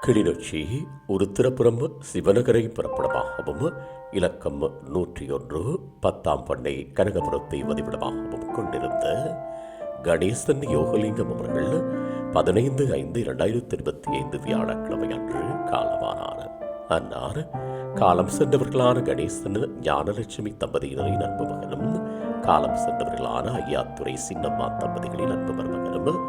கிளிநொச்சி உருத்திரபுரம் சிவநகரை புறப்படமாகவும் இலக்கம் நூற்றி ஒன்று பத்தாம் பண்ணை கனகபுரத்தை வதிவிடமாகவும் கொண்டிருந்த கணேசன் யோகலிங்கம் அவர்கள் பதினைந்து ஐந்து இரண்டாயிரத்தி இருபத்தி ஐந்து வியாழக்கிழமை அன்று காலமானார். அன்னார் காலம் சென்றவர்களான கணேசன் ஞானலட்சுமி தம்பதியினரின் அன்பு மகனும் காலம் சென்றவர்களான ஐயாத்துறை சின்னம்மா தம்பதிகளின் அன்பு மருமகனும்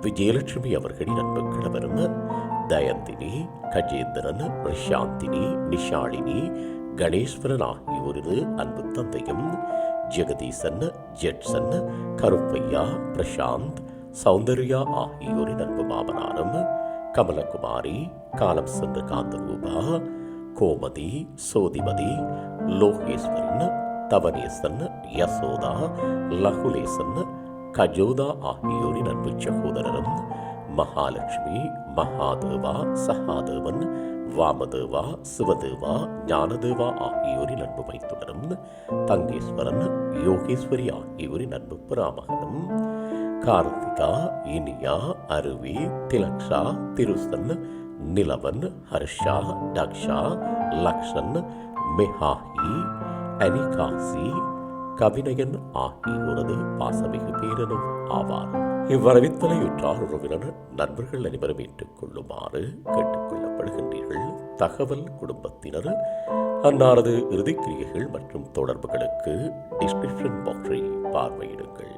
விஜயலட்சுமி அவர்களின் அன்பு கிழவரும் தயந்தினி கஜேந்திரன் பிரசாந்தினி நிஷாலினி கணேஸ்வரன் ஆகியோரது அன்பு தந்தையும் ஜெகதீசன் ஜெட்சன் கருப்பையா பிரசாந்த் சௌந்தர்யா ஆகியோரின் அன்பு மாமனாரும் கமலகுமாரி காலம் சென்ற காந்தரூபா கோமதி சோதிமதி லோகேஸ்வரன் தவனேசன் யசோதா லகுலேசன் கஜோதா ஆகியோரின் அன்பு சகோதரரும் மகாலட்சுமி மகாதேவா சகாதேவன் வாமதேவா சிவதேவா ஞானதேவா ஆகியோரின் அன்பு மைத்துடரும் தங்கேஸ்வரன் யோகேஸ்வரி ஆகியோரின் அன்பு பிராமகனும் கார்த்திகா இனியா அருவி திலக்ஷா திருசன் நிலவன் ஹர்ஷா டக்ஷா லக்ஷன் மெஹாஹி அனிகாசி கவினயன் ஆகியோரது பாசமிகு பேரனும் ஆவார். இவ்வரவித்தலையுற்றார் உறவினர் நண்பர்கள் அனைவரும் ஏற்றுக்கொள்ளுமாறு கேட்டுக்கொள்ளப்படுகின்றீர்கள். தகவல் குடும்பத்தினர் அன்னாரது இறுதிக்கிரியைகள் மற்றும் தொடர்புகளுக்கு டிஸ்கிரிப்ஷன் பாக்ஸை பார்வையிடுங்கள்.